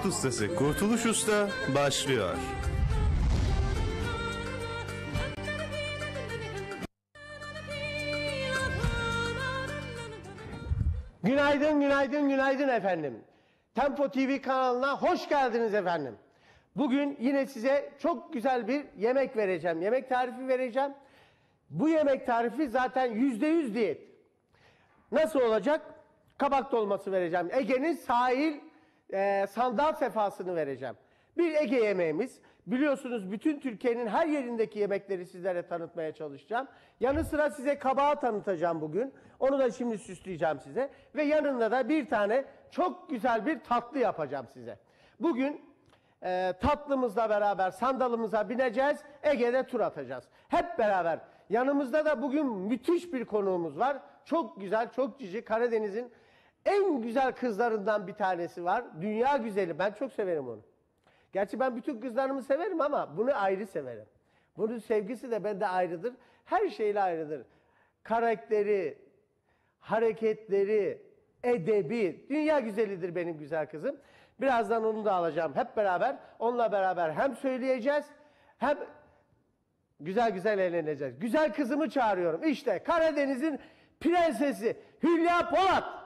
lezzet ustası Kurtuluş Usta başlıyor. Günaydın, günaydın, günaydın efendim. Tempo TV kanalına hoş geldiniz efendim. Bugün yine size çok güzel bir yemek vereceğim. Yemek tarifi vereceğim. Bu yemek tarifi zaten yüzde yüz diyet. Nasıl olacak? Kabak dolması vereceğim. Ege'nin sahil e, sandal sefasını vereceğim. Bir Ege yemeğimiz. Biliyorsunuz bütün Türkiye'nin her yerindeki yemekleri sizlere tanıtmaya çalışacağım. Yanı sıra size kabağı tanıtacağım bugün. Onu da şimdi süsleyeceğim size. Ve yanında da bir tane çok güzel bir tatlı yapacağım size. Bugün e, tatlımızla beraber sandalımıza bineceğiz. Ege'de tur atacağız. Hep beraber. Yanımızda da bugün müthiş bir konuğumuz var. Çok güzel, çok cici. Karadeniz'in en güzel kızlarından bir tanesi var. Dünya güzeli. Ben çok severim onu. Gerçi ben bütün kızlarımı severim ama bunu ayrı severim. Bunun sevgisi de bende ayrıdır. Her şeyle ayrıdır. Karakteri, hareketleri, edebi. Dünya güzelidir benim güzel kızım. Birazdan onu da alacağım hep beraber. Onunla beraber hem söyleyeceğiz hem güzel güzel eğleneceğiz. Güzel kızımı çağırıyorum. İşte Karadeniz'in prensesi Hülya Polat.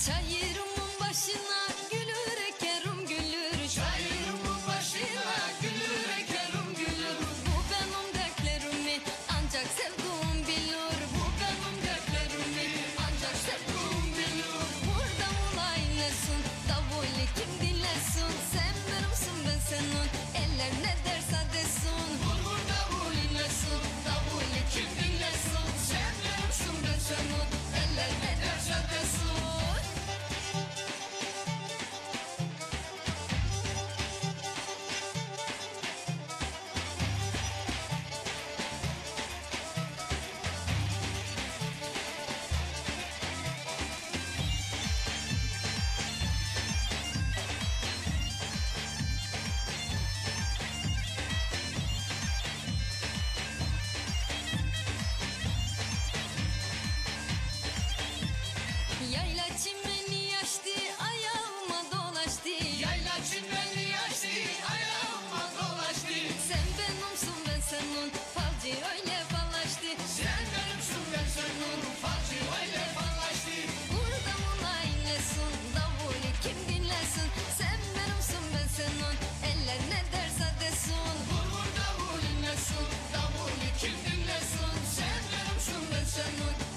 差一 Sen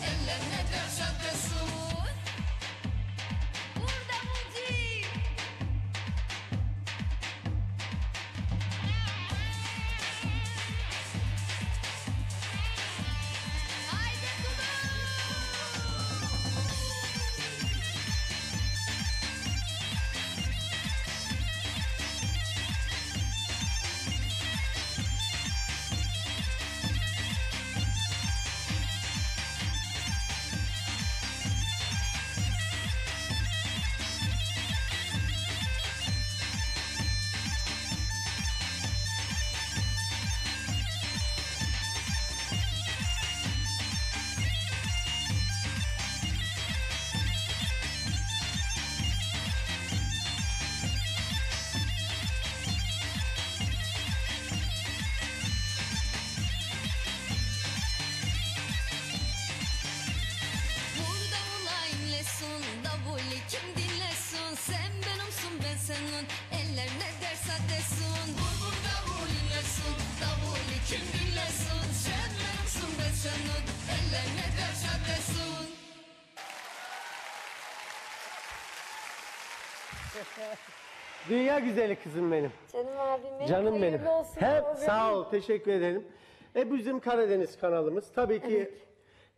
Dünya güzeli kızım benim. Canım abim benim. Canım benim. hayırlı olsun Hep programın. sağ ol. Teşekkür ederim. E bizim Karadeniz kanalımız. Tabii ki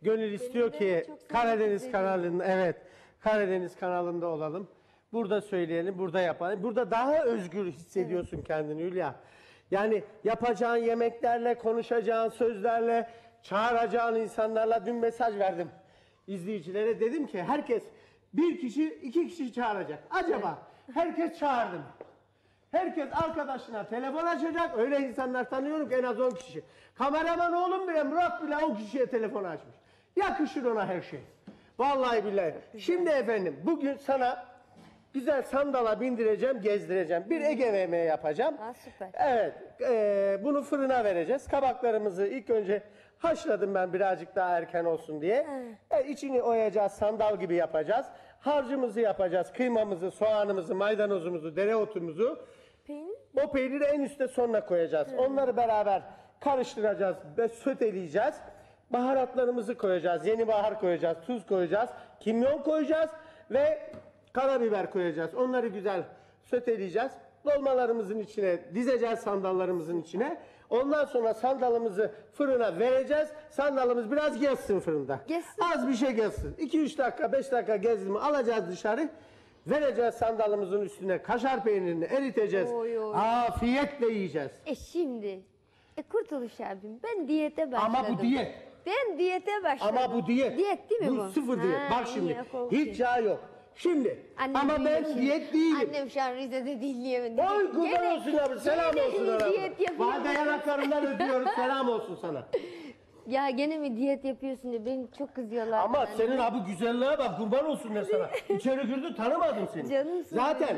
gönül istiyor de ki çok Karadeniz kanalında evet Karadeniz kanalında olalım. Burada söyleyelim, burada yapalım. Burada daha özgür hissediyorsun kendini Hülya. Yani yapacağın yemeklerle, konuşacağın sözlerle, çağıracağın insanlarla dün mesaj verdim izleyicilere. Dedim ki herkes bir kişi, iki kişi çağıracak. Acaba herkes çağırdım. Herkes arkadaşına telefon açacak. Öyle insanlar tanıyorum ki en az 10 kişi. Kameraman oğlum bile Murat bile 10 kişiye telefon açmış. Yakışır ona her şey. Vallahi billahi. Şimdi efendim bugün sana güzel sandala bindireceğim, gezdireceğim. Bir Ege yemeği yapacağım. Ha, süper. Evet. eee, bunu fırına vereceğiz. Kabaklarımızı ilk önce haşladım ben birazcık daha erken olsun diye. E, içini oyacağız, sandal gibi yapacağız. Harcımızı yapacağız. Kıymamızı, soğanımızı, maydanozumuzu, dereotumuzu. Peynir? O peyniri en üste sonuna koyacağız. Onları beraber karıştıracağız ve söteleyeceğiz. Baharatlarımızı koyacağız. Yeni bahar koyacağız, tuz koyacağız, kimyon koyacağız ve karabiber koyacağız. Onları güzel söteleyeceğiz. Dolmalarımızın içine dizeceğiz sandallarımızın içine. Ondan sonra sandalımızı fırına vereceğiz. Sandalımız biraz gezsin fırında. Gezsin. Az bir şey gezsin. 2-3 dakika, 5 dakika gezdi mi alacağız dışarı. Vereceğiz sandalımızın üstüne kaşar peynirini eriteceğiz. Oy, oy. Afiyetle yiyeceğiz. E şimdi. E Kurtuluş abim ben diyete başladım. Ama bu diyet. Ben diyete başladım. Ama bu diyet. Diyet değil mi bu? Bu sıfır diyet. Ha, Bak şimdi hiç yağ yok. Şimdi Annem ama ben şimdi. diyet değilim. Annem şu an Rize'de dinleyemedi. Oy kurban olsun abi selam olsun diyet yapıyor musun? yanaklarından öpüyoruz selam olsun sana. Ya gene mi diyet yapıyorsun diye beni çok kızıyorlar. Ama yani. senin abi güzelliğe bak kurban olsun ben sana. İçeri girdi tanımadım seni. Canımsın Zaten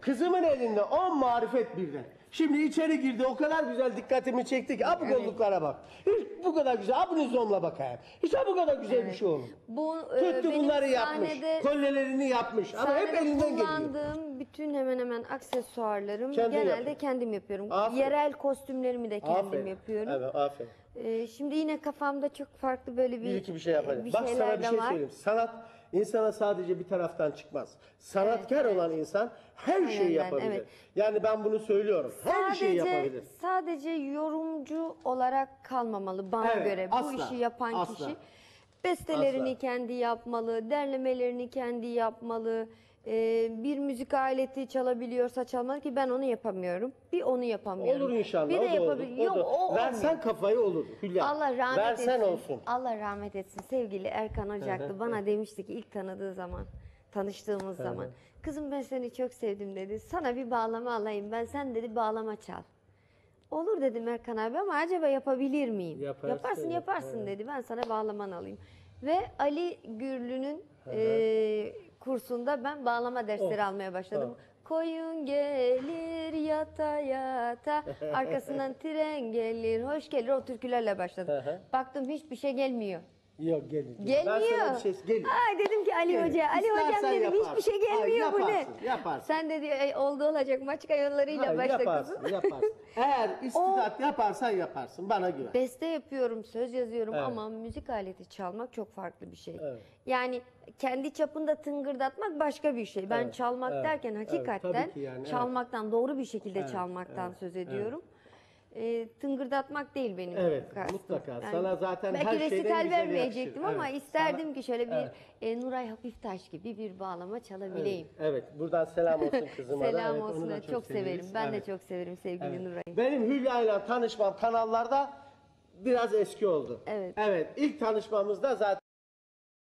kızımın elinde on marifet birden. Şimdi içeri girdi o kadar güzel dikkatimi çekti ki. Abi kolluklara bak. Hiç bu kadar güzel. Abi zomla bakayım. Hiç bu kadar güzel bir şey olur. Bu e, Tuttu bunları yapmış. Kollelerini yapmış. Ama hep elinden geliyor. kullandığım bütün hemen hemen aksesuarlarım Kendin genelde yapıyorsun. kendim yapıyorum. Aferin. Yerel kostümlerimi de kendim Aferin. yapıyorum. Evet aferin. Ee, şimdi yine kafamda çok farklı böyle bir, Bir iki bir şey yapacağım. bir Bak sana şeyler bir de şey var. söyleyeyim. Sanat insana sadece bir taraftan çıkmaz. Sanatkar olan insan her şeyi yapabilir. evet. Yani ben bunu söylüyorum. Her şeyi yapabilir. sadece yorumcu olarak kalmamalı bana Evet, göre. Bu asla, işi yapan asla. kişi bestelerini Asla. kendi yapmalı, derlemelerini kendi yapmalı. Ee, bir müzik aleti çalabiliyorsa çalmalı ki ben onu yapamıyorum. Bir onu yapamıyorum. Olur inşallah. Bir o de da olur. yapabil- o Yok da- o Versen olmuyor. kafayı olur Hülya. Allah rahmet Versen etsin. olsun. Allah rahmet etsin. Sevgili Erkan Ocaklı bana demişti ki ilk tanıdığı zaman, tanıştığımız zaman. Kızım ben seni çok sevdim dedi. Sana bir bağlama alayım. Ben sen dedi bağlama çal. Olur dedim Erkan abi ama acaba yapabilir miyim? Yaparsın, yaparsın yap- yaparsın dedi. Ben sana bağlaman alayım. Ve Ali Gürlü'nün e, kursunda ben bağlama dersleri Oh, almaya başladım. Koyun gelir yata yata arkasından tren gelir hoş gelir o türkülerle başladım. Hı hı. Baktım hiçbir şey gelmiyor. Yok gelir. gelir. Gelmiyor. Ben sana bir şey gelir. Ay dedim Ali Gelir. Hoca, Ali İstersen Hocam dedim yaparsın. hiçbir şey gelmiyor Ay, bu ne? yaparsın, yaparsın. Sen dedi "Ey, oldu olacak maçka yollarıyla Hayır, başla yaparsın, kızım. yaparsın. Eğer istidat yaparsan yaparsın. Bana güven. Beste yapıyorum, söz yazıyorum Evet. ama müzik aleti çalmak çok farklı bir şey. Evet. Yani kendi çapında tıngırdatmak başka bir şey. Ben Evet, çalmak evet, derken evet, hakikaten ki yani, evet. çalmaktan, doğru bir şekilde Evet, çalmaktan evet, söz ediyorum. Ee, tıngırdatmak değil benim Evet, kastım. mutlaka. Sana zaten belki her şeyden resital güzeli vermeyecektim yakışır. ama Evet, isterdim sana- ki şöyle bir Evet. e, Nuray Hafiftaş gibi bir bağlama çalabileyim. Evet, buradan selam olsun kızıma da. Selam Evet, onu olsun. da çok, severim. severiz. Ben Evet. de çok severim sevgili Evet. Nuray'ı. Benim Hülya ile tanışmam kanallarda biraz eski oldu. Evet. Evet, ilk tanışmamızda zaten